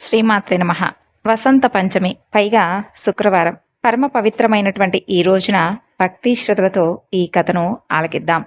శ్రీమాత్రి నమ. వసంత పంచమి పైగా శుక్రవారం. పరమ పవిత్రమైనటువంటి ఈ రోజున భక్తి శ్రద్ధలతో ఈ కథను ఆలకిద్దాం.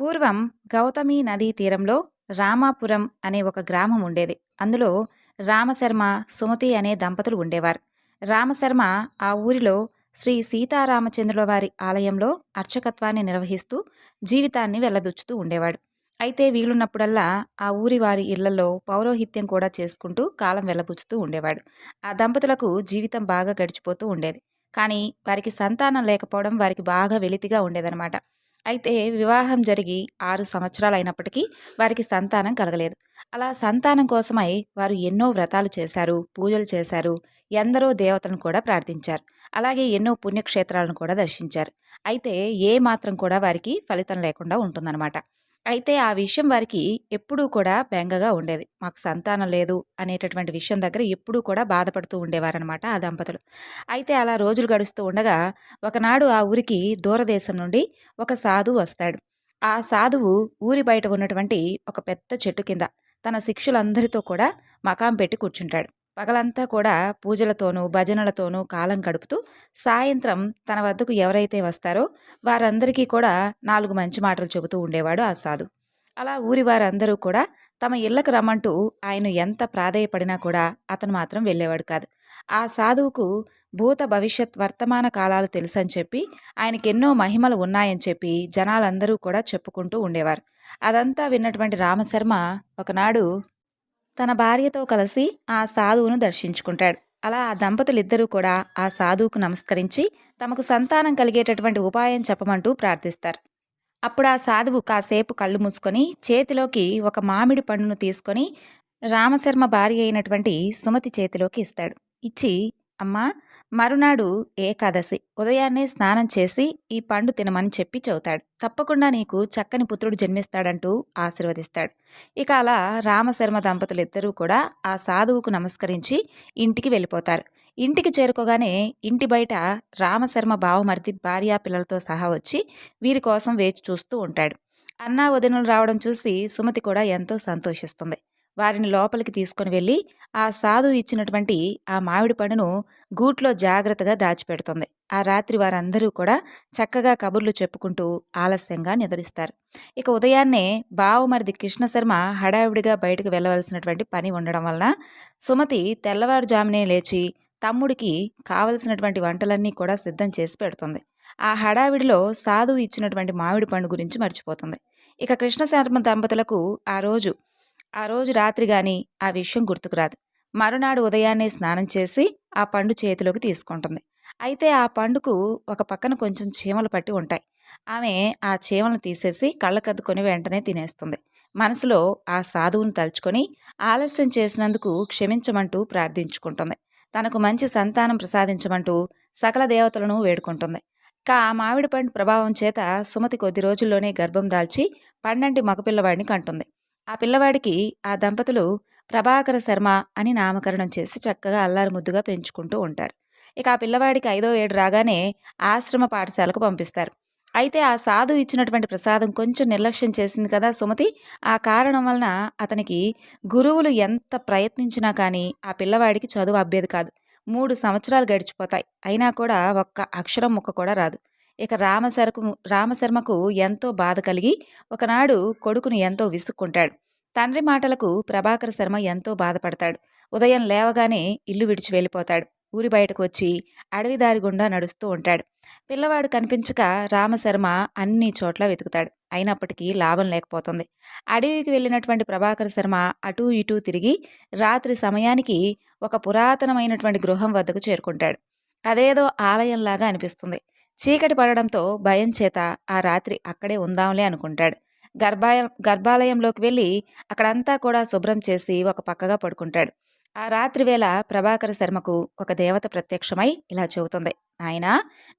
పూర్వం గౌతమి నదీ తీరంలో రామాపురం అనే ఒక గ్రామం ఉండేది. అందులో రామశర్మ సుమతి అనే దంపతులు ఉండేవారు. రామశర్మ ఆ ఊరిలో శ్రీ సీతారామచంద్రుల వారి ఆలయంలో అర్చకత్వాన్ని నిర్వహిస్తూ జీవితాన్ని వెళ్ళబుచ్చుతూ ఉండేవాడు. అయితే వీలున్నప్పుడల్లా ఆ ఊరి వారి ఇళ్ళలో పౌరోహిత్యం కూడా చేసుకుంటూ కాలం వెళ్ళబుచ్చుతూ ఉండేవాడు. ఆ దంపతులకు జీవితం బాగా గడిచిపోతూ ఉండేది. కానీ వారికి సంతానం లేకపోవడం వారికి బాగా వెలితిగా ఉండేదన్నమాట. అయితే వివాహం జరిగి ఆరు సంవత్సరాలు అయినప్పటికీ వారికి సంతానం కలగలేదు. అలా సంతానం కోసమై వారు ఎన్నో వ్రతాలు చేశారు పూజలు చేశారు ఎందరో దేవతలను కూడా ప్రార్థించారు. అలాగే ఎన్నో పుణ్యక్షేత్రాలను కూడా దర్శించారు. అయితే ఏ మాత్రం కూడా వారికి ఫలితం లేకుండా ఉంటుందన్నమాట. అయితే ఆ విషయం వారికి ఎప్పుడూ కూడా బెంగగా ఉండేది. మాకు సంతానం లేదు అనేటటువంటి విషయం దగ్గర ఎప్పుడూ కూడా బాధపడుతూ ఉండేవారనమాట ఆ దంపతులు. అయితే అలా రోజులు గడుస్తూ ఉండగా ఒకనాడు ఆ ఊరికి దూరదేశం నుండి ఒక సాధువు వస్తాడు. ఆ సాధువు ఊరి బయట ఉన్నటువంటి ఒక పెద్ద చెట్టు కింద తన శిక్షులందరితో కూడా మకాం పెట్టి కూర్చుంటాడు. పగలంతా కూడా పూజలతోనూ భజనలతోనూ కాలం గడుపుతూ సాయంత్రం తన వద్దకు ఎవరైతే వస్తారో వారందరికీ కూడా నాలుగు మంచి మాటలు చెబుతూ ఉండేవాడు ఆ సాధు అలా ఊరి వారందరూ కూడా తమ ఇళ్ళకు రమ్మంటూ ఆయన ఎంత ప్రాధేయపడినా కూడా అతను మాత్రం వెళ్ళేవాడు కాదు. ఆ సాధువుకు భూత భవిష్యత్ వర్తమాన కాలాలు తెలుసని చెప్పి ఆయనకి ఎన్నో మహిమలు ఉన్నాయని చెప్పి జనాలందరూ కూడా చెప్పుకుంటూ ఉండేవారు. అదంతా విన్నటువంటి రామశర్మ ఒకనాడు తన భార్యతో కలిసి ఆ సాధువును దర్శించుకుంటాడు. అలా ఆ దంపతులిద్దరూ కూడా ఆ సాధువుకు నమస్కరించి తమకు సంతానం కలిగేటటువంటి ఉపాయం చెప్పమంటూ ప్రార్థిస్తారు. అప్పుడు ఆ సాధువు కాసేపు కళ్ళు మూసుకొని చేతిలోకి ఒక మామిడి పండును తీసుకొని రామశర్మ భార్య అయినటువంటి సుమతి చేతిలోకి ఇస్తాడు. ఇచ్చి అమ్మా మరునాడు ఏకాదశి. ఉదయాన్నే స్నానం చేసి ఈ పండు తినమని చెప్పి చెబుతాడు. తప్పకుండా నీకు చక్కని పుత్రుడు జన్మిస్తాడంటూ ఆశీర్వదిస్తాడు. ఇక అలా రామశర్మ దంపతులిద్దరూ కూడా ఆ సాధువుకు నమస్కరించి ఇంటికి వెళ్ళిపోతారు. ఇంటికి చేరుకోగానే ఇంటి బయట రామశర్మ బావమరిది భార్యా పిల్లలతో సహా వచ్చి వీరి కోసం వేచి చూస్తూ ఉంటాడు. అన్నా వదినలు రావడం చూసి సుమతి కూడా ఎంతో సంతోషిస్తుంది. వారిని లోపలికి తీసుకొని వెళ్ళి ఆ సాధు ఇచ్చినటువంటి ఆ మామిడి పండును గూట్లో జాగ్రత్తగా దాచిపెడుతుంది. ఆ రాత్రి వారందరూ కూడా చక్కగా కబుర్లు చెప్పుకుంటూ ఆలస్యంగా నిద్రిస్తారు. ఇక ఉదయాన్నే బావుమరిది కృష్ణశర్మ హడావిడిగా బయటకు వెళ్ళవలసినటువంటి పని ఉండడం వలన సుమతి తెల్లవారుజామునే లేచి తమ్ముడికి కావలసినటువంటి వంటలన్నీ కూడా సిద్ధం చేసి పెడుతుంది. ఆ హడావిడిలో సాధువు ఇచ్చినటువంటి మామిడి పండు గురించి మర్చిపోతుంది. ఇక కృష్ణశర్మ దంపతులకు ఆ రోజు ఆ రోజు రాత్రి గాని ఆ విషయం గుర్తుకురాదు మరునాడు ఉదయాన్నే స్నానం చేసి ఆ పండు చేతిలోకి తీసుకుంటుంది. అయితే ఆ పండుకు ఒక పక్కన కొంచెం చీమలు పట్టి ఉంటాయి. ఆమె ఆ చీమలను తీసేసి కళ్ళకద్దుకొని వెంటనే తినేస్తుంది. మనసులో ఆ సాధువును తలుచుకొని ఆలస్యం చేసినందుకు క్షమించమంటూ ప్రార్థించుకుంటుంది. తనకు మంచి సంతానం ప్రసాదించమంటూ సకల దేవతలను వేడుకుంటుంది. కా ఆ మామిడి పండు ప్రభావం చేత సుమతి కొద్ది రోజుల్లోనే గర్భం దాల్చి పండంటి మగపిల్లవాడిని కంటుంది. ఆ పిల్లవాడికి ఆ దంపతులు ప్రభాకర శర్మ అని నామకరణం చేసి చక్కగా అల్లారు ముద్దుగా పెంచుకుంటూ ఉంటారు. ఇక ఆ పిల్లవాడికి ఐదో ఏడు రాగానే ఆశ్రమ పాఠశాలకు పంపిస్తారు. అయితే ఆ సాధు ఇచ్చినటువంటి ప్రసాదం కొంచెం నిర్లక్ష్యం చేసింది కదా సుమతి. ఆ కారణం వలన అతనికి గురువులు ఎంత ప్రయత్నించినా కానీ ఆ పిల్లవాడికి చదువు అబ్బేది కాదు. మూడు సంవత్సరాలు గడిచిపోతాయి. అయినా కూడా ఒక్క అక్షరం ముక్క కూడా రాదు. ఇక రామశరకు రామశర్మకు ఎంతో బాధ కలిగి ఒకనాడు కొడుకును ఎంతో విసుక్కుంటాడు. తండ్రి మాటలకు ప్రభాకర శర్మ ఎంతో బాధపడతాడు. ఉదయం లేవగానే ఇల్లు విడిచి వెళ్ళిపోతాడు. ఊరి బయటకు వచ్చి అడవి దారి గుండా నడుస్తూ ఉంటాడు. పిల్లవాడు కనిపించక రామశర్మ అన్ని చోట్ల వెతుకుతాడు. అయినప్పటికీ లాభం లేకపోతుంది. అడవికి వెళ్ళినటువంటి ప్రభాకర శర్మ అటూ ఇటూ తిరిగి రాత్రి సమయానికి ఒక పురాతనమైనటువంటి గృహం వద్దకు చేరుకుంటాడు. అదేదో ఆలయంలాగా అనిపిస్తుంది. చీకటి పడడంతో భయం చేత ఆ రాత్రి అక్కడే ఉందాంలే అనుకుంటాడు. గర్భాయ గర్భాలయంలోకి వెళ్ళి అక్కడంతా కూడా శుభ్రం చేసి ఒక పక్కగా పడుకుంటాడు. ఆ రాత్రి వేళ ప్రభాకర శర్మకు ఒక దేవత ప్రత్యక్షమై ఇలా చెబుతుంది. నాయనా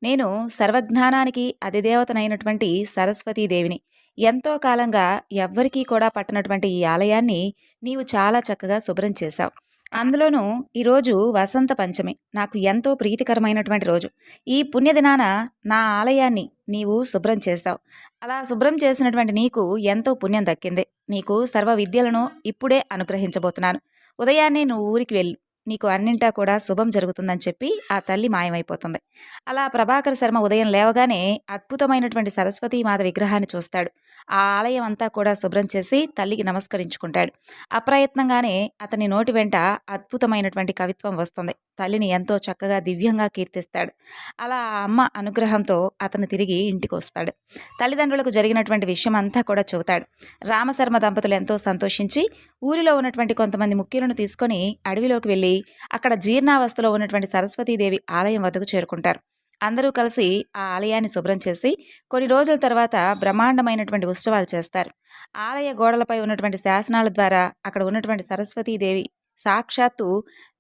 నేను సర్వజ్ఞానానికి అధిదేవతనైనటువంటి సరస్వతీదేవిని. ఎంతో కాలంగా ఎవ్వరికీ కూడా పట్టనటువంటి ఈ ఆలయాన్ని నీవు చాలా చక్కగా శుభ్రం చేశావు. అందులోనూ ఈరోజు వసంత పంచమి. నాకు ఎంతో ప్రీతికరమైనటువంటి రోజు. ఈ పుణ్యదినాన నా ఆలయాన్ని నీవు శుభ్రం చేస్తావు. అలా శుభ్రం చేసినటువంటి నీకు ఎంతో పుణ్యం దక్కింది. నీకు సర్వ విద్యలను ఇప్పుడే అనుగ్రహించబోతున్నాను. ఉదయాన్నే నువ్వు ఊరికి వెళ్ళు. నీకు అన్నింటా కూడా శుభం జరుగుతుందని చెప్పి ఆ తల్లి మాయమైపోతుంది. అలా ప్రభాకర్ శర్మ ఉదయం లేవగానే అద్భుతమైనటువంటి సరస్వతీమాత విగ్రహాన్ని చూస్తాడు. ఆ ఆలయం అంతా కూడా శుభ్రం చేసి తల్లికి నమస్కరించుకుంటాడు. అప్రయత్నంగానే అతని నోటి వెంట అద్భుతమైనటువంటి కవిత్వం వస్తుంది. తల్లిని ఎంతో చక్కగా దివ్యంగా కీర్తిస్తాడు. అలా ఆ అమ్మ అనుగ్రహంతో అతను తిరిగి ఇంటికి వస్తాడు తల్లిదండ్రులకు జరిగినటువంటి విషయం అంతా కూడా చెబుతాడు. రామశర్మ దంపతులు ఎంతో సంతోషించి ఊరిలో ఉన్నటువంటి కొంతమంది ముఖ్యులను తీసుకొని అడవిలోకి వెళ్ళి అక్కడ జీర్ణావస్థలో ఉన్నటువంటి సరస్వతీదేవి ఆలయం వద్దకు చేరుకుంటారు. అందరూ కలిసి ఆ ఆలయాన్ని శుభ్రం చేసి కొన్ని రోజుల తర్వాత బ్రహ్మాండమైనటువంటి ఉత్సవాలు చేస్తారు. ఆలయ గోడలపై ఉన్నటువంటి శాసనాల ద్వారా అక్కడ ఉన్నటువంటి సరస్వతీదేవి సాక్షాత్తు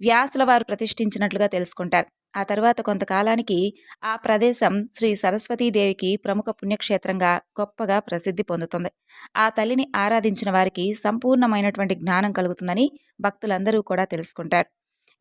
వ్యాసుల వారు ప్రతిష్ఠించినట్లుగా తెలుసుకుంటారు. ఆ తర్వాత కొంతకాలానికి ఆ ప్రదేశం శ్రీ సరస్వతీదేవికి ప్రముఖ పుణ్యక్షేత్రంగా గొప్పగా ప్రసిద్ధి పొందుతుంది. ఆ తల్లిని ఆరాధించిన వారికి సంపూర్ణమైనటువంటి జ్ఞానం కలుగుతుందని భక్తులందరూ కూడా తెలుసుకుంటారు.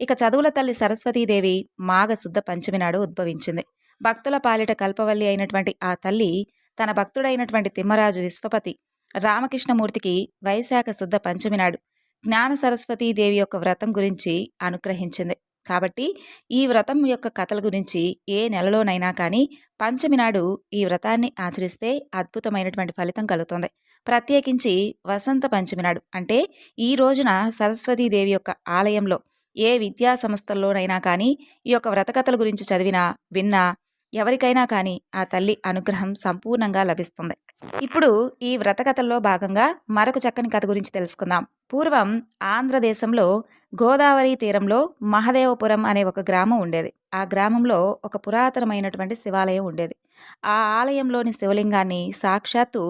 ఇక చదువుల తల్లి సరస్వతీదేవి మాఘశుద్ధ పంచమి నాడు ఉద్భవించింది. భక్తుల పాలిట కల్పవల్లి అయినటువంటి ఆ తల్లి తన భక్తుడైనటువంటి తిమ్మరాజు విశ్వపతి రామకృష్ణమూర్తికి వైశాఖ శుద్ధ పంచమి నాడు జ్ఞాన సరస్వతీ దేవి యొక్క వ్రతం గురించి అనుగ్రహించింది. కాబట్టి ఈ వ్రతం యొక్క కథల గురించి ఏ నెలలోనైనా కానీ పంచమి నాడు ఈ వ్రతాన్ని ఆచరిస్తే అద్భుతమైనటువంటి ఫలితం కలుగుతుంది. ప్రత్యేకించి వసంత పంచమి నాడు అంటే ఈ రోజున సరస్వతీదేవి యొక్క ఆలయంలో ఏ విద్యా సంస్థల్లోనైనా కానీ ఈ యొక్క వ్రతకథల గురించి చదివినా విన్నా ఎవరికైనా కానీ ఆ తల్లి అనుగ్రహం సంపూర్ణంగా లభిస్తుంది. ఇప్పుడు ఈ వ్రతకథల్లో భాగంగా మరొక చక్కని కథ గురించి తెలుసుకుందాం. పూర్వం ఆంధ్రదేశంలో గోదావరి తీరంలో మహదేవపురం అనే ఒక గ్రామం ఉండేది. ఆ గ్రామంలో ఒక పురాతనమైనటువంటి శివాలయం ఉండేది. ఆ ఆలయంలోని శివలింగాన్ని సాక్షాత్తు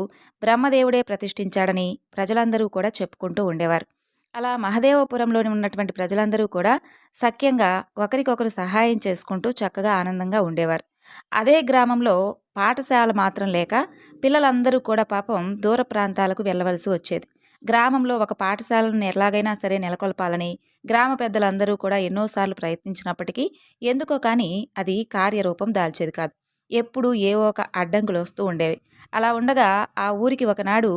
బ్రహ్మదేవుడే ప్రతిష్ఠించాడని ప్రజలందరూ కూడా చెప్పుకుంటూ ఉండేవారు. అలా మహదేవపురంలోని ఉన్నటువంటి ప్రజలందరూ కూడా సఖ్యంగా ఒకరికొకరు సహాయం చేసుకుంటూ చక్కగా ఆనందంగా ఉండేవారు. అదే గ్రామంలో పాఠశాల మాత్రం లేక పిల్లలందరూ కూడా పాపం దూర ప్రాంతాలకు వెళ్ళవలసి వచ్చేది. గ్రామంలో ఒక పాఠశాలను ఎలాగైనా సరే నెలకొల్పాలని గ్రామ పెద్దలందరూ కూడా ఎన్నోసార్లు ప్రయత్నించినప్పటికీ ఎందుకో కానీ అది కార్యరూపం దాల్చేది కాదు. ఎప్పుడు ఏవో ఒక అడ్డంకులు వస్తూ ఉండేవి. అలా ఉండగా ఆ ఊరికి ఒకనాడు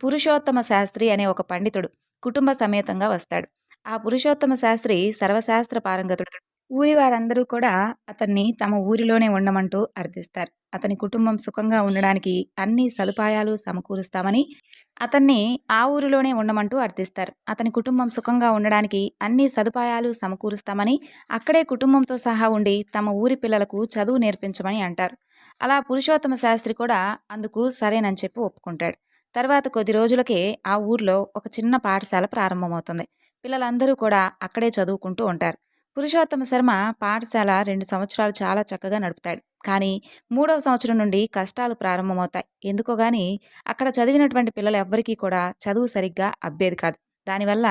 పురుషోత్తమ శాస్త్రి అనే ఒక పండితుడు కుటుంబ సమేతంగా వస్తాడు. ఆ పురుషోత్తమ శాస్త్రి సర్వశాస్త్ర పారంగతుడు. ఊరి వారందరూ కూడా అతన్ని తమ ఊరిలోనే ఉండమంటూ అర్థిస్తారు. అతని కుటుంబం సుఖంగా ఉండడానికి అన్ని సదుపాయాలు సమకూరుస్తామని అతన్ని ఆ ఊరిలోనే ఉండమంటూ అర్థిస్తారు. అతని కుటుంబం సుఖంగా ఉండడానికి అన్ని సదుపాయాలు సమకూరుస్తామని అక్కడే కుటుంబంతో సహా ఉండి తమ ఊరి పిల్లలకు చదువు నేర్పించమని అంటారు. అలా పురుషోత్తమ శాస్త్రి కూడా అందుకు సరేనని చెప్పి ఒప్పుకుంటాడు. తర్వాత కొద్ది రోజులకే ఆ ఊర్లో ఒక చిన్న పాఠశాల ప్రారంభమవుతుంది. పిల్లలందరూ కూడా అక్కడే చదువుకుంటూ ఉంటారు. పురుషోత్తమ శర్మ పాఠశాల రెండు సంవత్సరాలు చాలా చక్కగా నడుపుతాడు. కానీ మూడవ సంవత్సరం నుండి కష్టాలు ప్రారంభమవుతాయి. ఎందుకో గాని అక్కడ చదివినటువంటి పిల్లలు ఎవ్వరికీ కూడా చదువు సరిగ్గా అబ్బేది కాదు. దానివల్ల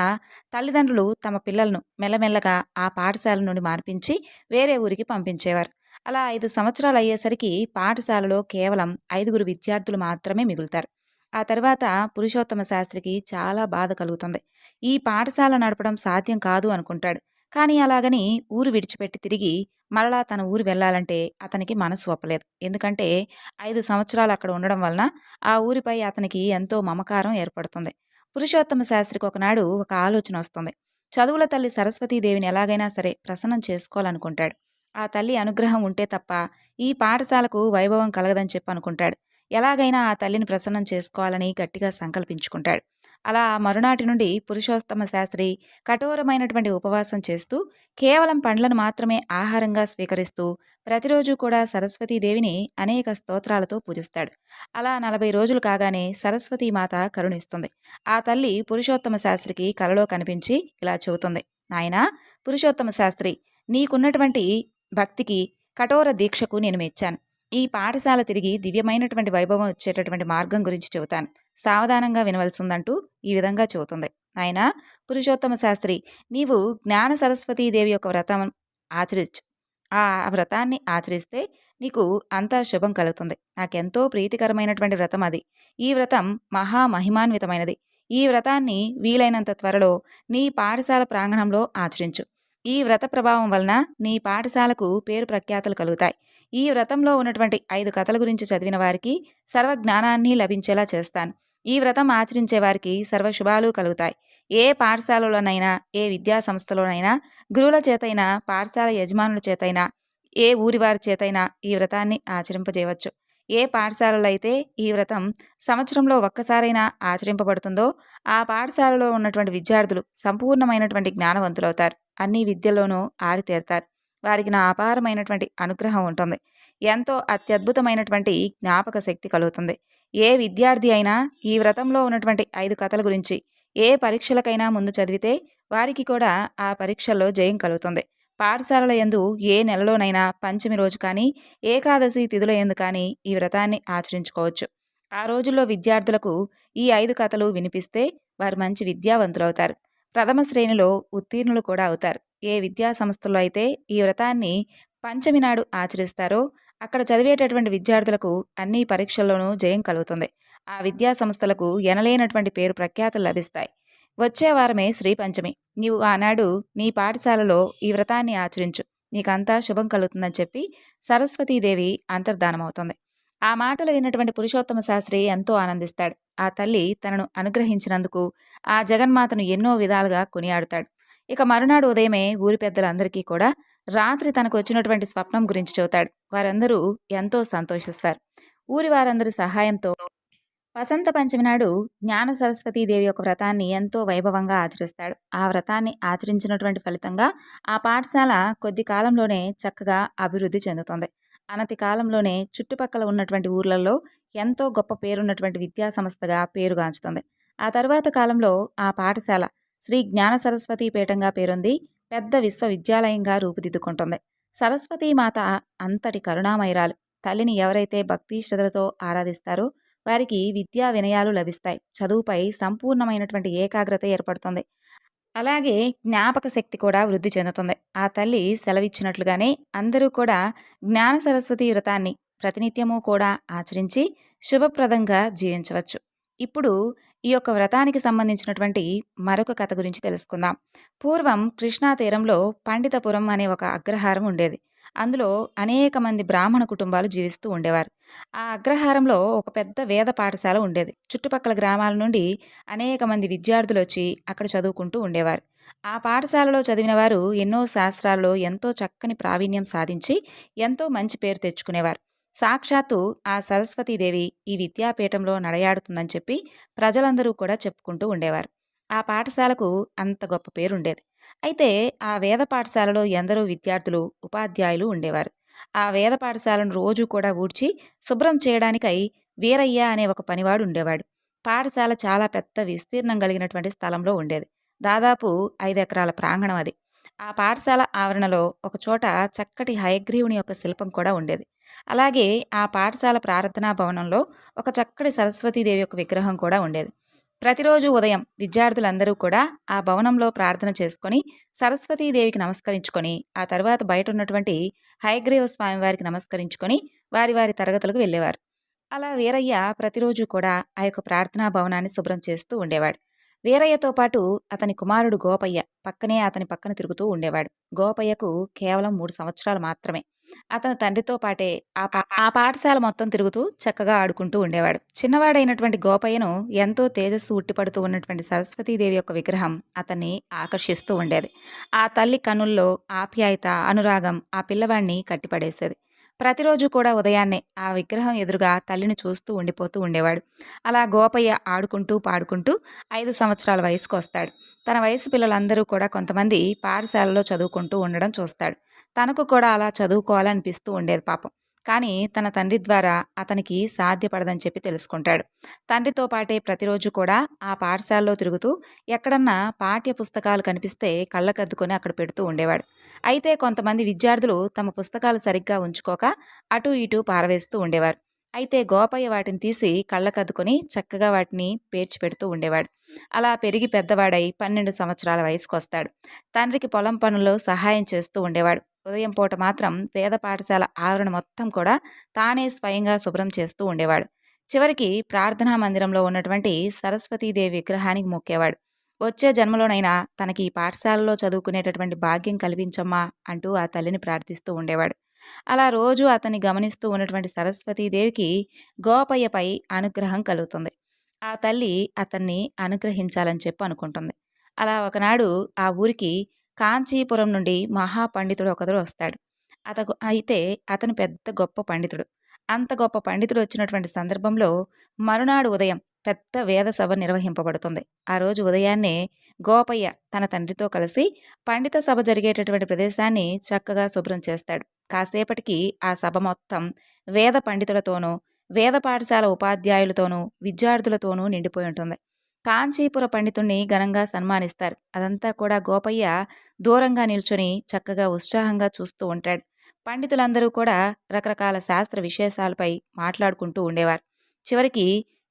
తల్లిదండ్రులు తమ పిల్లలను మెల్లమెల్లగా ఆ పాఠశాల నుండి మార్పించి వేరే ఊరికి పంపించేవారు. అలా ఐదు సంవత్సరాలు అయ్యేసరికి పాఠశాలలో కేవలం ఐదుగురు విద్యార్థులు మాత్రమే మిగులుతారు. ఆ తర్వాత పురుషోత్తమ శాస్త్రికి చాలా బాధ కలుగుతుంది. ఈ పాఠశాల నడపడం సాధ్యం కాదు అనుకుంటాడు. కానీ అలాగని ఊరు విడిచిపెట్టి తిరిగి మరలా తన ఊరు వెళ్ళాలంటే అతనికి మనసు ఒప్పలేదు. ఎందుకంటే ఐదు సంవత్సరాలు అక్కడ ఉండడం వలన ఆ ఊరిపై అతనికి ఎంతో మమకారం ఏర్పడుతుంది. పురుషోత్తమ శాస్త్రికి ఒకనాడు ఒక ఆలోచన వస్తుంది. చదువుల తల్లి సరస్వతీదేవిని ఎలాగైనా సరే ప్రసన్నం చేసుకోవాలనుకుంటాడు. ఆ తల్లి అనుగ్రహం ఉంటే తప్ప ఈ పాఠశాలకు వైభవం కలగదని చెప్పి అనుకుంటాడు ఎలాగైనా ఆ తల్లిని ప్రసన్నం చేసుకోవాలని గట్టిగా సంకల్పించుకుంటాడు. అలా మరునాటి నుండి పురుషోత్తమ శాస్త్రి కఠోరమైనటువంటి ఉపవాసం చేస్తూ కేవలం పండ్లను మాత్రమే ఆహారంగా స్వీకరిస్తూ ప్రతిరోజు కూడా సరస్వతీదేవిని అనేక స్తోత్రాలతో పూజిస్తాడు. అలా నలభై రోజులు కాగానే సరస్వతీమాత కరుణిస్తుంది. ఆ తల్లి పురుషోత్తమ శాస్త్రికి కలలో కనిపించి ఇలా చెబుతుంది. నాయనా పురుషోత్తమ శాస్త్రి నీకున్నటువంటి భక్తికి కఠోర దీక్షకు నేను మెచ్చాను. ఈ పాఠశాల తిరిగి దివ్యమైనటువంటి వైభవం వచ్చేటటువంటి మార్గం గురించి చెబుతాను. సావధానంగా వినవలసిందంటూ ఈ విధంగా చెబుతుంది. ఆయన పురుషోత్తమ శాస్త్రి నీవు జ్ఞాన సరస్వతీదేవి యొక్క వ్రతం ఆచరించు. ఆ వ్రతాన్ని ఆచరిస్తే నీకు అంతా శుభం కలుగుతుంది. నాకెంతో ప్రీతికరమైనటువంటి వ్రతం అది. ఈ వ్రతం మహా మహిమాన్వితమైనది. ఈ వ్రతాన్ని వీలైనంత త్వరలో నీ పాఠశాల ప్రాంగణంలో ఆచరించు. ఈ వ్రత ప్రభావం వలన నీ పాఠశాలకు పేరు ప్రఖ్యాతులు కలుగుతాయి. ఈ వ్రతంలో ఉన్నటువంటి ఐదు కథల గురించి చదివిన వారికి సర్వ జ్ఞానాన్ని లభించేలా చేస్తాను. ఈ వ్రతం ఆచరించే వారికి సర్వశుభాలు కలుగుతాయి. ఏ పాఠశాలలోనైనా ఏ విద్యా సంస్థలోనైనా గురువుల చేతైనా పాఠశాల యజమానుల చేతైనా ఏ ఊరి వారి చేతైనా ఈ వ్రతాన్ని ఆచరింపజేయవచ్చు. ఏ పాఠశాలలో అయితే ఈ వ్రతం సంవత్సరంలో ఒక్కసారైనా ఆచరింపబడుతుందో ఆ పాఠశాలలో ఉన్నటువంటి విద్యార్థులు సంపూర్ణమైనటువంటి జ్ఞానవంతులవుతారు. అన్ని విద్యల్లోనూ ఆరితేరుతారు. వారికి నా అపారమైనటువంటి అనుగ్రహం ఉంటుంది. ఎంతో అత్యద్భుతమైనటువంటి జ్ఞాపక శక్తి కలుగుతుంది. ఏ విద్యార్థి అయినా ఈ వ్రతంలో ఉన్నటువంటి ఐదు కథల గురించి ఏ పరీక్షలకైనా ముందు చదివితే వారికి కూడా ఆ పరీక్షల్లో జయం కలుగుతుంది. పాఠశాలల యందు ఏ నెలలోనైనా పంచమి రోజు కానీ ఏకాదశి తిథుల ఎందు కానీ ఈ వ్రతాన్ని ఆచరించుకోవచ్చు. ఆ రోజుల్లో విద్యార్థులకు ఈ ఐదు కథలు వినిపిస్తే వారు మంచి విద్యావంతులవుతారు. ప్రథమ శ్రేణిలో ఉత్తీర్ణులు కూడా అవుతారు. ఏ విద్యా సంస్థల్లో అయితే ఈ వ్రతాన్ని పంచమి నాడు ఆచరిస్తారో అక్కడ చదివేటటువంటి విద్యార్థులకు అన్ని పరీక్షల్లోనూ జయం కలుగుతుంది. ఆ విద్యా సంస్థలకు ఎనలేనటువంటి పేరు ప్రఖ్యాతులు లభిస్తాయి. వచ్చే వారమే శ్రీ పంచమి నీవు ఆనాడు నీ పాఠశాలలో ఈ వ్రతాన్ని ఆచరించు. నీకంతా శుభం కలుగుతుందని చెప్పి సరస్వతీదేవి అంతర్ధానమవుతుంది. ఆ మాటలు విన్నటువంటి పురుషోత్తమ శాస్త్రి ఎంతో ఆనందిస్తాడు. ఆ తల్లి తనను అనుగ్రహించినందుకు ఆ జగన్మాతను ఎన్నో విధాలుగా కొనియాడుతాడు. ఇక మరునాడు ఉదయమే ఊరి పెద్దలందరికీ కూడా రాత్రి తనకు వచ్చినటువంటి స్వప్నం గురించి చెబుతాడు. వారందరూ ఎంతో సంతోషిస్తారు. ఊరి వారందరి సహాయంతో వసంత పంచమి నాడు జ్ఞాన సరస్వతీదేవి యొక్క వ్రతాన్ని ఎంతో వైభవంగా ఆచరిస్తాడు. ఆ వ్రతాన్ని ఆచరించినటువంటి ఫలితంగా ఆ పాఠశాల కొద్ది కాలంలోనే చక్కగా అభివృద్ధి చెందుతుంది. అనతి కాలంలోనే చుట్టుపక్కల ఉన్నటువంటి ఊర్లలో ఎంతో గొప్ప పేరున్నటువంటి విద్యా సంస్థగా పేరుగాంచుతుంది. ఆ తర్వాత కాలంలో ఆ పాఠశాల శ్రీ జ్ఞాన సరస్వతి పీఠంగా పేరొంది పెద్ద విశ్వవిద్యాలయంగా రూపుదిద్దుకుంటుంది. సరస్వతీ మాత అంతటి కరుణామైరాలు తల్లిని ఎవరైతే భక్తి శ్రద్ధలతో ఆరాధిస్తారో వారికి విద్యా వినయాలు లభిస్తాయి. చదువుపై సంపూర్ణమైనటువంటి ఏకాగ్రత ఏర్పడుతుంది. అలాగే జ్ఞాపక శక్తి కూడా వృద్ధి చెందుతుంది. ఆ తల్లి సెలవిచ్చినట్లుగానే అందరూ కూడా జ్ఞాన సరస్వతి వ్రతాన్ని ప్రతినిత్యము కూడా ఆచరించి శుభప్రదంగా జీవించవచ్చు. ఇప్పుడు ఈ యొక్క వ్రతానికి సంబంధించినటువంటి మరొక కథ గురించి తెలుసుకుందాం. పూర్వం కృష్ణా తీరంలో పండితపురం అనే ఒక అగ్రహారం ఉండేది. అందులో అనేక మంది బ్రాహ్మణ కుటుంబాలు జీవిస్తూ ఉండేవారు. ఆ అగ్రహారంలో ఒక పెద్ద వేద పాఠశాల ఉండేది. చుట్టుపక్కల గ్రామాల నుండి అనేక మంది విద్యార్థులు వచ్చి అక్కడ చదువుకుంటూ ఉండేవారు. ఆ పాఠశాలలో చదివిన వారు ఎన్నో శాస్త్రాల్లో ఎంతో చక్కని ప్రావీణ్యం సాధించి ఎంతో మంచి పేరు తెచ్చుకునేవారు. సాక్షాత్తు ఆ సరస్వతీదేవి ఈ విద్యాపీఠంలో నడయాడుతుందని చెప్పి ప్రజలందరూ కూడా చెప్పుకుంటూ ఉండేవారు. ఆ పాఠశాలకు అంత గొప్ప పేరుండేది. అయితే ఆ వేద పాఠశాలలో ఎందరో విద్యార్థులు ఉపాధ్యాయులు ఉండేవారు. ఆ వేద పాఠశాలను రోజు కూడా ఊడ్చి శుభ్రం చేయడానికై వీరయ్య అనే ఒక పనివాడు ఉండేవాడు. పాఠశాల చాలా పెద్ద విస్తీర్ణం కలిగినటువంటి స్థలంలో ఉండేది. దాదాపు ఐదు ఎకరాల ప్రాంగణం అది. ఆ పాఠశాల ఆవరణలో ఒక చోట చక్కటి హయగ్రీవుని యొక్క శిల్పం కూడా ఉండేది. అలాగే ఆ పాఠశాల ప్రార్థనా భవనంలో ఒక చక్కటి సరస్వతీదేవి యొక్క విగ్రహం కూడా ఉండేది. ప్రతిరోజు ఉదయం విద్యార్థులందరూ కూడా ఆ భవనంలో ప్రార్థన చేసుకొని సరస్వతీదేవికి నమస్కరించుకొని ఆ తర్వాత బయట ఉన్నటువంటి హయగ్రీవ స్వామి వారికి నమస్కరించుకొని వారి వారి తరగతులకు వెళ్ళేవారు. అలా వీరయ్య ప్రతిరోజు కూడా ఆ యొక్క ప్రార్థనా భవనాన్ని శుభ్రం చేస్తూ ఉండేవాడు. వీరయ్యతో పాటు అతని కుమారుడు గోపయ్య పక్కనే అతని పక్కన తిరుగుతూ ఉండేవాడు. గోపయ్యకు కేవలం మూడు సంవత్సరాలు మాత్రమే. అతని తండ్రితో పాటే ఆ పా ఆ పాఠశాల మొత్తం తిరుగుతూ చక్కగా ఆడుకుంటూ ఉండేవాడు. చిన్నవాడైనటువంటి గోపయ్యను ఎంతో తేజస్సు ఉట్టిపడుతూ ఉన్నటువంటి సరస్వతీదేవి యొక్క విగ్రహం అతన్ని ఆకర్షిస్తూ ఉండేది. ఆ తల్లి కనుల్లో ఆప్యాయత అనురాగం ఆ పిల్లవాడిని కట్టిపడేసేది. ప్రతిరోజు కూడా ఉదయాన్నే ఆ విగ్రహం ఎదురుగా తల్లిని చూస్తూ ఉండిపోతూ ఉండేవాడు. అలా గోపయ్య ఆడుకుంటూ పాడుకుంటూ ఐదు సంవత్సరాల వయసుకు వస్తాడు తన వయసు పిల్లలందరూ కూడా కొంతమంది పాఠశాలలో చదువుకుంటూ ఉండడం చూస్తాడు. తనకు కూడా అలా చదువుకోవాలనిపిస్తూ ఉండేది పాపం. కానీ తన తండ్రి ద్వారా అతనికి సాధ్యపడదని చెప్పి తెలుసుకుంటాడు. తండ్రితో పాటే ప్రతిరోజు కూడా ఆ పాఠశాలలో తిరుగుతూ ఎక్కడన్నా పాఠ్య పుస్తకాలు కనిపిస్తే కళ్ళకద్దుకొని అక్కడ పెడుతూ ఉండేవాడు. అయితే కొంతమంది విద్యార్థులు తమ పుస్తకాలు సరిగ్గా ఉంచుకోక అటు ఇటు పారవేస్తూ ఉండేవారు. అయితే గోపయ్య వాటిని తీసి కళ్ళకద్దుకొని చక్కగా వాటిని పేర్చి పెడుతూ ఉండేవాడు. అలా పెరిగి పెద్దవాడై పన్నెండు సంవత్సరాల వయసుకు వస్తాడు తండ్రికి పొలం పనుల్లో సహాయం చేస్తూ ఉండేవాడు. ఉదయం పూట మాత్రం పేద పాఠశాల ఆవరణ మొత్తం కూడా తానే స్వయంగా శుభ్రం చేస్తూ ఉండేవాడు. చివరికి ప్రార్థనా మందిరంలో ఉన్నటువంటి సరస్వతీదేవి విగ్రహానికి మొక్కేవాడు. వచ్చే జన్మలోనైనా తనకి ఈ పాఠశాలలో చదువుకునేటటువంటి భాగ్యం కల్పించమ్మా అంటూ ఆ తల్లిని ప్రార్థిస్తూ ఉండేవాడు. అలా రోజు అతన్ని గమనిస్తూ ఉన్నటువంటి సరస్వతీదేవికి గోపయ్యపై అనుగ్రహం కలుగుతుంది. ఆ తల్లి అతన్ని అనుగ్రహించాలని చెప్పి అనుకుంటుంది. అలా ఒకనాడు ఆ ఊరికి కాంచీపురం నుండి మహాపండితుడు ఒకరు వస్తాడు. అతకు అయితే అతను పెద్ద గొప్ప పండితుడు. అంత గొప్ప పండితుడు వచ్చినటువంటి సందర్భంలో మరునాడు ఉదయం పెద్ద వేద సభ నిర్వహింపబడుతుంది. ఆ రోజు ఉదయాన్నే గోపయ్య తన తండ్రితో కలిసి పండిత సభ జరిగేటటువంటి ప్రదేశాన్ని చక్కగా శుభ్రం చేస్తాడు. కాసేపటికి ఆ సభ మొత్తం వేద పండితులతోనూ వేద పాఠశాల ఉపాధ్యాయులతోనూ విద్యార్థులతోనూ నిండిపోయి ఉంటుంది. కాంచీపుర పండితుణ్ణి ఘనంగా సన్మానిస్తారు. అదంతా కూడా గోపయ్య దూరంగా నిల్చొని చక్కగా ఉత్సాహంగా చూస్తూ ఉంటాడు. పండితులందరూ కూడా రకరకాల శాస్త్ర విశేషాలపై మాట్లాడుకుంటూ ఉండేవారు. చివరికి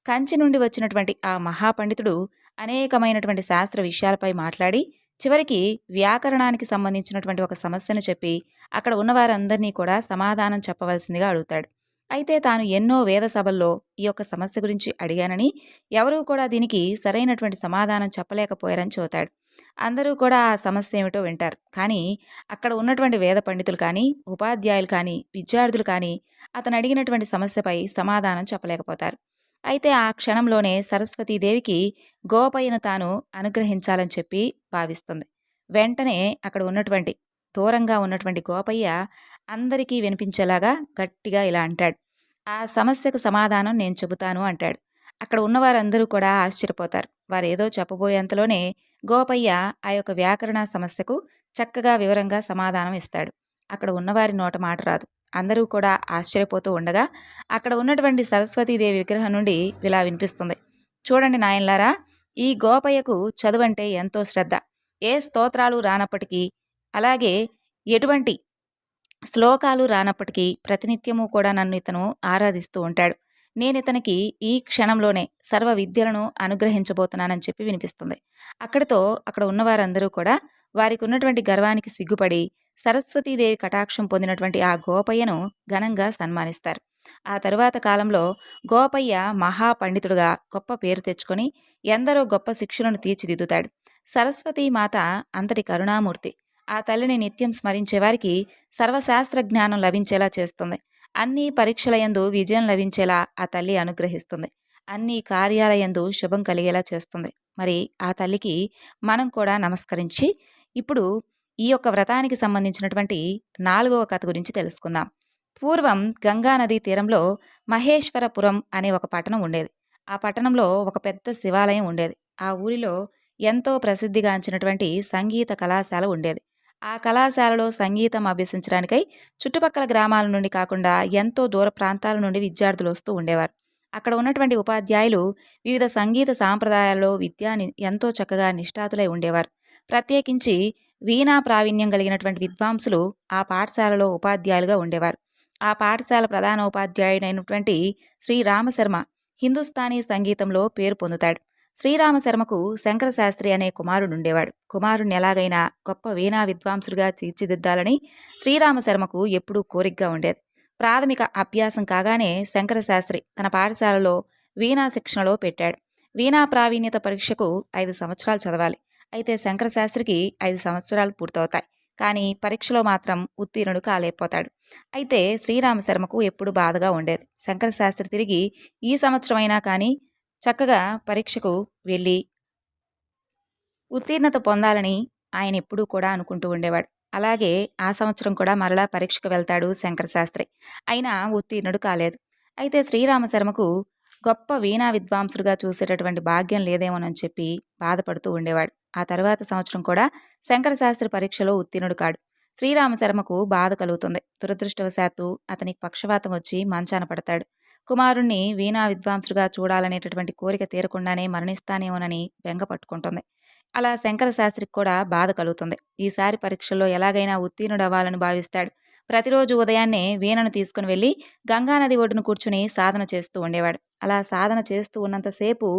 కంచి నుండి వచ్చినటువంటి ఆ మహాపండితుడు అనేకమైనటువంటి శాస్త్ర విషయాలపై మాట్లాడి చివరికి వ్యాకరణానికి సంబంధించినటువంటి ఒక సమస్యను చెప్పి అక్కడ ఉన్నవారందరినీ కూడా సమాధానం చెప్పవలసిందిగా అడుగుతాడు. అయితే తాను ఎన్నో వేద సభల్లో ఈ యొక్క సమస్య గురించి అడిగానని ఎవరూ కూడా దీనికి సరైనటువంటి సమాధానం చెప్పలేకపోయారని చూతాడు అందరూ కూడా ఆ సమస్య ఏమిటో వింటారు. కానీ అక్కడ ఉన్నటువంటి వేద పండితులు కానీ ఉపాధ్యాయులు కానీ విద్యార్థులు కానీ అతను అడిగినటువంటి సమస్యపై సమాధానం చెప్పలేకపోతారు. అయితే ఆ క్షణంలోనే సరస్వతీదేవికి గోపయ్యను తాను అనుగ్రహించాలని చెప్పి భావిస్తుంది. వెంటనే అక్కడ ఉన్నటువంటి దూరంగా ఉన్నటువంటి గోపయ్య అందరికీ వినిపించేలాగా గట్టిగా ఇలా అంటాడు. ఆ సమస్యకు సమాధానం నేను చెబుతాను అంటాడు. అక్కడ ఉన్నవారందరూ కూడా ఆశ్చర్యపోతారు. వారు ఏదో చెప్పబోయేంతలోనే గోపయ్య ఆ యొక్క వ్యాకరణ సమస్యకు చక్కగా వివరంగా సమాధానం ఇస్తాడు. అక్కడ ఉన్నవారి నోట మాట రాదు. అందరూ కూడా ఆశ్చర్యపోతూ ఉండగా అక్కడ ఉన్నటువంటి సరస్వతీదేవి విగ్రహం నుండి ఇలా వినిపిస్తుంది. చూడండి నాయన్లారా ఈ గోపయ్యకు చదువంటే ఎంతో శ్రద్ధ. ఏ స్తోత్రాలు రానప్పటికీ అలాగే ఎటువంటి శ్లోకాలు రానప్పటికీ ప్రతినిత్యము కూడా నన్ను ఇతను ఆరాధిస్తూ ఉంటాడు. నేను ఇతనికి ఈ క్షణంలోనే సర్వ విద్యలను అనుగ్రహించబోతున్నానని చెప్పి వినిపిస్తుంది. అక్కడితో అక్కడ ఉన్నవారందరూ కూడా వారికి ఉన్నటువంటి గర్వానికి సిగ్గుపడి సరస్వతీదేవి కటాక్షం పొందినటువంటి ఆ గోపయ్యను ఘనంగా సన్మానిస్తారు. ఆ తరువాత కాలంలో గోపయ్య మహాపండితుడుగా గొప్ప పేరు తెచ్చుకొని ఎందరో గొప్ప శిక్షులను తీర్చిదిద్దుతాడు. సరస్వతీ మాత అంతటి కరుణామూర్తి. ఆ తల్లిని నిత్యం స్మరించే వారికి సర్వశాస్త్ర జ్ఞానం లభించేలా చేస్తుంది. అన్ని పరీక్షలయందు విజయం లభించేలా ఆ తల్లి అనుగ్రహిస్తుంది. అన్ని కార్యాలయందు శుభం కలిగేలా చేస్తుంది. మరి ఆ తల్లికి మనం కూడా నమస్కరించి ఇప్పుడు ఈ యొక్క వ్రతానికి సంబంధించినటువంటి నాలుగవ కథ గురించి తెలుసుకుందాం. పూర్వం గంగా నదీ తీరంలో మహేశ్వరపురం అనే ఒక పట్టణం ఉండేది. ఆ పట్టణంలో ఒక పెద్ద శివాలయం ఉండేది. ఆ ఊరిలో ఎంతో ప్రసిద్ధిగాంచినటువంటి సంగీత కళాశాల ఉండేది. ఆ కళాశాలలో సంగీతం అభ్యసించడానికై చుట్టుపక్కల గ్రామాల నుండి కాకుండా ఎంతో దూర ప్రాంతాల నుండి విద్యార్థులు వస్తూ ఉండేవారు. అక్కడ ఉన్నటువంటి ఉపాధ్యాయులు వివిధ సంగీత సాంప్రదాయాల్లో విద్యాని ఎంతో చక్కగా నిష్ఠాతులై ఉండేవారు. ప్రత్యేకించి వీణా ప్రావీణ్యం కలిగినటువంటి విద్వాంసులు ఆ పాఠశాలలో ఉపాధ్యాయులుగా ఉండేవారు. ఆ పాఠశాల ప్రధాన ఉపాధ్యాయుడైనటువంటి శ్రీ రామశర్మ హిందుస్థానీ సంగీతంలో పేరు పొందుతాడు. శ్రీరామశర్మకు శంకరశాస్త్రి అనే కుమారుడుండేవాడు. కుమారుణ్ణి ఎలాగైనా గొప్ప వీణా విద్వాంసుడిగా తీర్చిదిద్దాలని శ్రీరామశర్మకు ఎప్పుడూ కోరికగా ఉండేది. ప్రాథమిక అభ్యాసం కాగానే శంకరశాస్త్రి తన పాఠశాలలో వీణా శిక్షణలో పెట్టాడు. వీణా ప్రావీణ్యత పరీక్షకు ఐదు సంవత్సరాలు చదవాలి. అయితే శంకరశాస్త్రికి ఐదు సంవత్సరాలు పూర్తవుతాయి. కానీ పరీక్షలో మాత్రం ఉత్తీర్ణుడు కాలేకపోతాడు. అయితే శ్రీరామశర్మకు ఎప్పుడు బాధగా ఉండేది. శంకరశాస్త్రి తిరిగి ఈ సంవత్సరమైనా కానీ చక్కగా పరీక్షకు వెళ్ళి ఉత్తీర్ణత పొందాలని ఆయన ఎప్పుడూ కూడా అనుకుంటూ ఉండేవాడు. అలాగే ఆ సంవత్సరం కూడా మరలా పరీక్షకు వెళ్తాడు శంకర శాస్త్రి. అయినా ఉత్తీర్ణుడు కాలేదు. అయితే శ్రీరామశర్మకు గొప్ప వీణా విద్వాంసుడుగా చూసేటటువంటి భాగ్యం లేదేమోనని చెప్పి బాధపడుతూ ఉండేవాడు. ఆ తర్వాత సంవత్సరం కూడా శంకర శాస్త్రి పరీక్షలో ఉత్తీర్ణుడు కాడు. శ్రీరామశర్మకు బాధ కలుగుతుంది. దురదృష్టవశాత్తు అతనికి పక్షవాతం వచ్చి మంచాన పడతాడు. కుమారుణ్ణి వీణా విద్వాంసుడిగా చూడాలనేటటువంటి కోరిక తీరకుండానే మరణిస్తానేమోనని బెంగ పట్టుకుంటుంది. అలా శంకర శాస్త్రికి కూడా బాధ కలుగుతుంది. ఈసారి పరీక్షల్లో ఎలాగైనా ఉత్తీర్ణుడు అవ్వాలని భావిస్తాడు. ప్రతిరోజు ఉదయాన్నే వీణను తీసుకుని వెళ్ళి గంగానది ఒడ్డును కూర్చుని సాధన చేస్తూ ఉండేవాడు. అలా సాధన చేస్తూ ఉన్నంతసేపు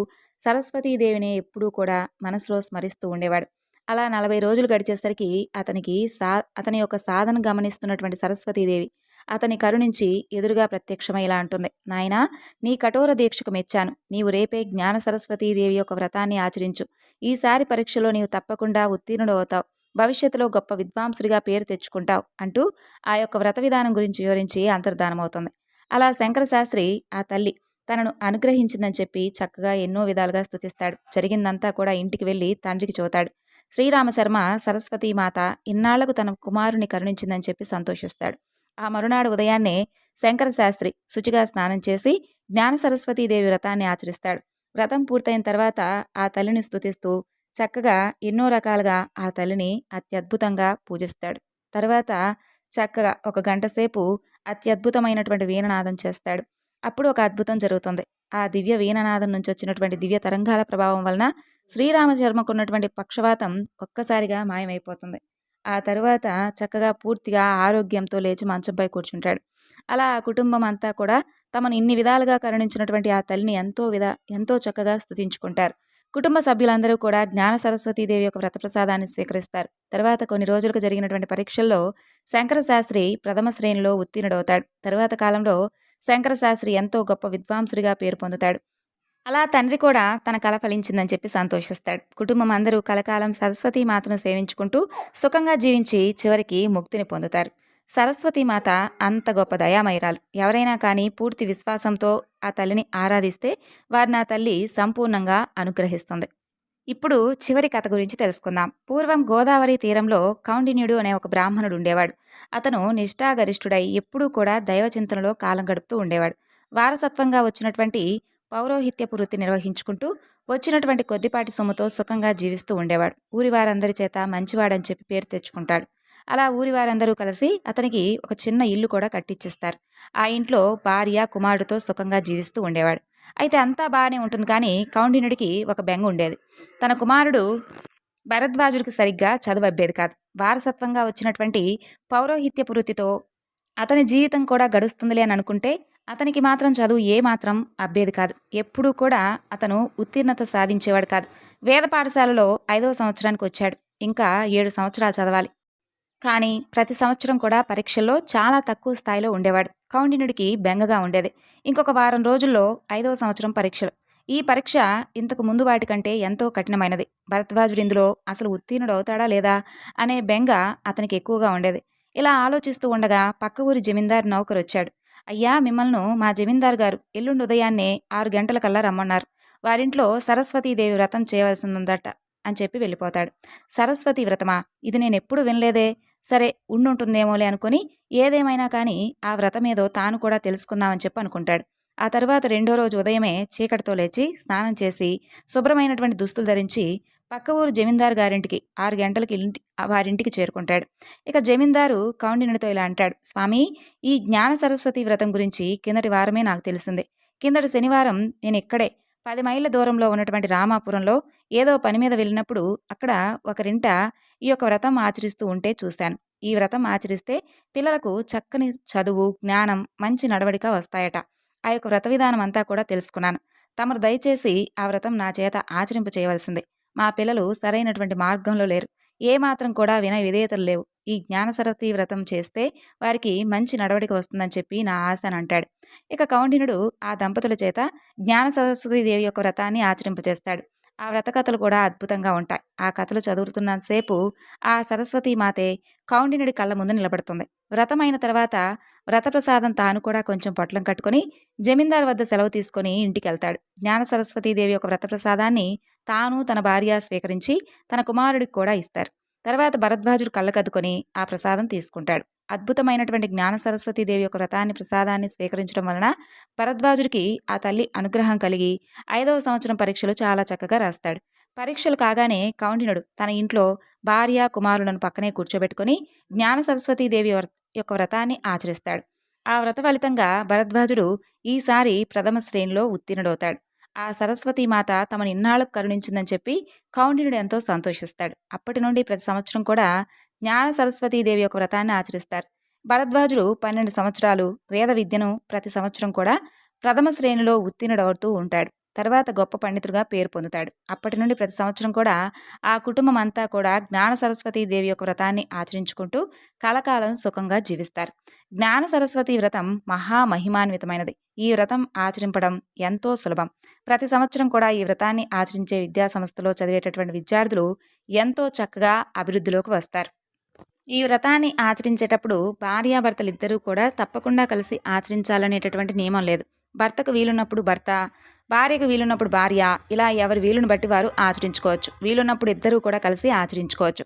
సరస్వతీదేవిని ఎప్పుడూ కూడా మనసులో స్మరిస్తూ ఉండేవాడు. అలా నలభై రోజులు గడిచేసరికి అతనికి సా అతని యొక్క సాధన గమనిస్తున్నటువంటి సరస్వతీదేవి అతని కరుణించి ఎదురుగా ప్రత్యక్షమై ఇలా అంటుంది. నాయనా నీ కఠోర దీక్షకు మెచ్చాను. నీవు రేపే జ్ఞాన సరస్వతీదేవి యొక్క వ్రతాన్ని ఆచరించు. ఈసారి పరీక్షలో నీవు తప్పకుండా ఉత్తీర్ణుడు అవుతావు. భవిష్యత్తులో గొప్ప విద్వాంసుడిగా పేరు తెచ్చుకుంటావు అంటూ ఆ యొక్క వ్రత విధానం గురించి వివరించి అంతర్ధానమవుతుంది అలా శంకర శాస్త్రి ఆ తల్లి తనను అనుగ్రహించిందని చెప్పి చక్కగా ఎన్నో విధాలుగా స్తుతిస్తాడు. జరిగిందంతా కూడా ఇంటికి వెళ్ళి తండ్రికి చూతాడు శ్రీరామశర్మ సరస్వతీమాత ఇన్నాళ్ళకు తన కుమారుని కరుణించిందని చెప్పి సంతోషిస్తాడు. ఆ మరునాడు ఉదయాన్నే శంకర శాస్త్రి శుచిగా స్నానం చేసి జ్ఞాన సరస్వతీదేవి వ్రతాన్ని ఆచరిస్తాడు. వ్రతం పూర్తయిన తర్వాత ఆ తల్లిని స్తుతిస్తూ చక్కగా ఎన్నో రకాలుగా ఆ తల్లిని అత్యద్భుతంగా పూజిస్తాడు. తర్వాత చక్కగా ఒక గంట సేపు అత్యద్భుతమైనటువంటి వీణనాదం చేస్తాడు. అప్పుడు ఒక అద్భుతం జరుగుతుంది. ఆ దివ్య వీణనాదం నుంచి వచ్చినటువంటి దివ్య తరంగాల ప్రభావం వలన శ్రీరామచర్మకున్నటువంటి పక్షవాతం ఒక్కసారిగా మాయమైపోతుంది. ఆ తర్వాత చక్కగా పూర్తిగా ఆరోగ్యంతో లేచి మంచంపై కూర్చుంటాడు. అలా ఆ కుటుంబం అంతా కూడా తమను ఇన్ని విధాలుగా కరుణించినటువంటి ఆ తల్లిని ఎంతో విధ ఎంతో చక్కగా స్తుతించుకుంటారు. కుటుంబ సభ్యులందరూ కూడా జ్ఞాన సరస్వతీదేవి యొక్క వ్రతప్రసాదాన్ని స్వీకరిస్తారు. తర్వాత కొన్ని రోజులకు జరిగినటువంటి పరీక్షల్లో శంకర శాస్త్రి ప్రథమ శ్రేణిలో ఉత్తీర్ణుడవుతాడు. తరువాత కాలంలో శంకర శాస్త్రి ఎంతో గొప్ప విద్వాంసుడిగా పేరు పొందుతాడు. అలా తండ్రి కూడా తన కళ ఫలించిందని చెప్పి సంతోషిస్తాడు. కుటుంబం అందరూ కలకాలం సరస్వతి మాతను సేవించుకుంటూ సుఖంగా జీవించి చివరికి ముక్తిని పొందుతారు. సరస్వతి మాత అంత గొప్ప దయామైరాలు ఎవరైనా కానీ పూర్తి విశ్వాసంతో ఆ తల్లిని ఆరాధిస్తే వారిని ఆ తల్లి సంపూర్ణంగా అనుగ్రహిస్తుంది. ఇప్పుడు చివరి కథ గురించి తెలుసుకుందాం. పూర్వం గోదావరి తీరంలో కౌండిన్యుడు అనే ఒక బ్రాహ్మణుడు ఉండేవాడు. అతను నిష్ఠాగరిష్ఠుడై ఎప్పుడూ కూడా దైవచింతనలో కాలం గడుపుతూ ఉండేవాడు. వారసత్వంగా వచ్చినటువంటి పౌరోహిత్యపు వృత్తి నిర్వహించుకుంటూ వచ్చినటువంటి కొద్దిపాటి సొమ్ముతో సుఖంగా జీవిస్తూ ఉండేవాడు. ఊరివారందరి చేత మంచివాడని చెప్పి పేరు తెచ్చుకుంటాడు. అలా ఊరివారందరూ కలిసి అతనికి ఒక చిన్న ఇల్లు కూడా కట్టించిస్తారు ఆ ఇంట్లో భార్య కుమారుడితో సుఖంగా జీవిస్తూ ఉండేవాడు. అయితే అంతా బాగానే ఉంటుంది కానీ కౌండినుడికి ఒక బెంగ ఉండేది. తన కుమారుడు భరద్వాజుడికి సరిగ్గా చదువు అబ్బేది కాదు. వారసత్వంగా వచ్చినటువంటి పౌరోహిత్య వృత్తితో అతని జీవితం కూడా గడుస్తుందిలే అని అనుకుంటే అతనికి మాత్రం చదువు ఏ మాత్రం అబ్బేది కాదు. ఎప్పుడూ కూడా అతను ఉత్తీర్ణత సాధించేవాడు కాదు. వేద పాఠశాలలో ఐదవ సంవత్సరానికి వచ్చాడు. ఇంకా ఏడు సంవత్సరాలు చదవాలి. కానీ ప్రతి సంవత్సరం కూడా పరీక్షల్లో చాలా తక్కువ స్థాయిలో ఉండేవాడు. కౌండినుడికి బెంగగా ఉండేది. ఇంకొక వారం రోజుల్లో ఐదవ సంవత్సరం పరీక్షలు. ఈ పరీక్ష ఇంతకు ముందు వాటికంటే ఎంతో కఠినమైనది. భరద్వాజుడు ఇందులో అసలు ఉత్తీర్ణుడు అవుతాడా లేదా అనే బెంగ అతనికి ఎక్కువగా ఉండేది. ఇలా ఆలోచిస్తూ ఉండగా పక్క ఊరి జమీందారు నౌకరు వచ్చాడు అయ్యా మిమ్మల్ని మా జమీందారు గారు ఎల్లుండి ఉదయాన్నే ఆరు గంటలకల్లా రమ్మన్నారు. వారింట్లో సరస్వతీదేవి వ్రతం చేయవలసిందట అని చెప్పి వెళ్ళిపోతాడు. సరస్వతి వ్రతమా? ఇది నేను ఎప్పుడు వినలేదే. సరే ఉండుంటుందేమోలే అనుకుని ఏదేమైనా కానీ ఆ వ్రతమేదో తాను కూడా తెలుసుకుందామని చెప్పి అనుకుంటాడు. ఆ తర్వాత రెండో రోజు ఉదయమే చీకటితో లేచి స్నానం చేసి శుభ్రమైనటువంటి దుస్తులు ధరించి పక్క ఊరు జమీందారు గారింటికి ఆరు గంటలకి ఇంటి వారింటికి చేరుకుంటాడు. ఇక జమీందారు కౌండినుడితో ఇలా అంటాడు స్వామి ఈ జ్ఞాన సరస్వతి వ్రతం గురించి కిందటి వారమే నాకు తెలిసింది. కిందటి శనివారం నేను ఇక్కడే. పది మైళ్ళ దూరంలో ఉన్నటువంటి రామాపురంలో ఏదో పని మీద వెళ్ళినప్పుడు అక్కడ ఒకరింట ఈ యొక్క వ్రతం ఆచరిస్తూ ఉంటే చూశాను. ఈ వ్రతం ఆచరిస్తే పిల్లలకు చక్కని చదువు జ్ఞానం మంచి నడవడిక వస్తాయట. ఆ యొక్క వ్రత విధానం అంతా కూడా తెలుసుకున్నాను. తమరు దయచేసి ఆ వ్రతం నా చేత ఆచరింపు చేయవలసింది మా పిల్లలు సరైనటువంటి మార్గంలో లేరు. ఏ మాత్రం కూడా వినయ విధేయతలు లేవు. ఈ జ్ఞాన సరస్వతి వ్రతం చేస్తే వారికి మంచి నడవడిక వస్తుందని చెప్పి నా ఆశ అని అంటాడు. ఇక కౌండినుడు ఆ దంపతుల చేత జ్ఞాన సరస్వతి దేవి యొక్క వ్రతాన్ని ఆచరింపచేస్తాడు. ఆ వ్రత కథలు కూడా అద్భుతంగా ఉంటాయి. ఆ కథలు చదువుతున్నంతసేపు ఆ సరస్వతీ మాతే కౌండినుడి కళ్ళ ముందు నిలబడుతుంది. వ్రతమైన తర్వాత వ్రతప్రసాదం తాను కూడా కొంచెం పొట్లం కట్టుకొని జమీందార్ వద్ద సెలవు తీసుకొని ఇంటికి వెళ్తాడు జ్ఞాన సరస్వతీదేవి యొక్క వ్రతప్రసాదాన్ని తాను తన భార్య స్వీకరించి తన కుమారుడికి కూడా ఇస్తారు. తర్వాత భరద్వాజుడు కళ్ళకద్దుకొని ఆ ప్రసాదం తీసుకుంటాడు. అద్భుతమైనటువంటి జ్ఞాన సరస్వతీదేవి యొక్క వ్రతాన్ని ప్రసాదాన్ని స్వీకరించడం వలన భరద్వాజుడికి ఆ తల్లి అనుగ్రహం కలిగి ఐదవ సంవత్సరం పరీక్షలు చాలా చక్కగా రాస్తాడు. పరీక్షలు కాగానే కౌండినుడు తన ఇంట్లో భార్య కుమారులను పక్కనే కూర్చోబెట్టుకొని జ్ఞాన సరస్వతీదేవి వ్ర- యొక్క వ్రతాన్ని ఆచరిస్తాడు. ఆ వ్రత ఫలితంగా భరద్వాజుడు ఈసారి ప్రథమ శ్రేణిలో ఉత్తీర్ణుడవుతాడు. ఆ సరస్వతీ మాత తమను ఇన్నాళ్ళకు కరుణించిందని చెప్పి కౌండినుడు ఎంతో సంతోషిస్తాడు. అప్పటి నుండి ప్రతి సంవత్సరం కూడా జ్ఞాన సరస్వతీదేవి యొక్క వ్రతాన్ని ఆచరిస్తారు. భరద్వాజుడు పన్నెండు సంవత్సరాలు వేద విద్యను ప్రతి సంవత్సరం కూడా ప్రథమ శ్రేణిలో ఉత్తీర్ణుడవుతూ ఉంటాడు. తర్వాత గొప్ప పండితుడిగా పేరు పొందుతాడు. అప్పటి నుండి ప్రతి సంవత్సరం కూడా ఆ కుటుంబం అంతా కూడా జ్ఞాన సరస్వతి దేవి యొక్క వ్రతాన్ని ఆచరించుకుంటూ కలకాలం సుఖంగా జీవిస్తారు. జ్ఞాన సరస్వతి వ్రతం మహామహిమాన్వితమైనది ఈ వ్రతం ఆచరింపడం ఎంతో సులభం. ప్రతి సంవత్సరం కూడా ఈ వ్రతాన్ని ఆచరించే విద్యాసంస్థలో చదివేటటువంటి విద్యార్థులు ఎంతో చక్కగా అభివృద్ధిలోకి వస్తారు. ఈ వ్రతాన్ని ఆచరించేటప్పుడు భార్యాభర్తలిద్దరూ కూడా తప్పకుండా కలిసి ఆచరించాలనేటటువంటి నియమం లేదు. భర్తకు వీలున్నప్పుడు భర్త భార్యకు వీలున్నప్పుడు భార్య ఇలా ఎవరి వీలుని బట్టి వారు ఆచరించుకోవచ్చు. వీలున్నప్పుడు ఇద్దరూ కూడా కలిసి ఆచరించుకోవచ్చు.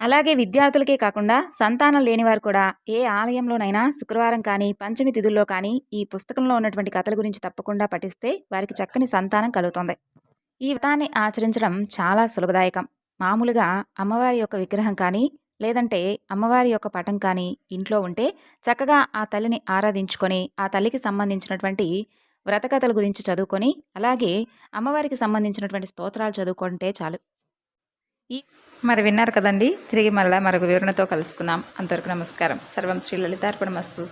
అలాగే విద్యార్థులకే కాకుండా సంతానం లేనివారు కూడా ఏ ఆలయంలోనైనా శుక్రవారం కానీ పంచమి తిథుల్లో కానీ ఈ పుస్తకంలో ఉన్నటువంటి కథల గురించి తప్పకుండా పఠిస్తే వారికి చక్కని సంతానం కలుగుతుంది. ఈ వ్రతాన్ని ఆచరించడం చాలా సులభదాయకం మామూలుగా అమ్మవారి యొక్క విగ్రహం కానీ లేదంటే అమ్మవారి యొక్క పటం కానీ ఇంట్లో ఉంటే చక్కగా ఆ తల్లిని ఆరాధించుకొని ఆ తల్లికి సంబంధించినటువంటి వ్రతకథల గురించి చదువుకొని అలాగే అమ్మవారికి సంబంధించినటువంటి స్తోత్రాలు చదువుకుంటే చాలు. ఈ మరి విన్నారు కదండి? తిరిగి మళ్ళీ మరొక వివరణతో కలుసుకుందాం. అంతవరకు నమస్కారం. సర్వం శ్రీ లలితార్పణ మస్తు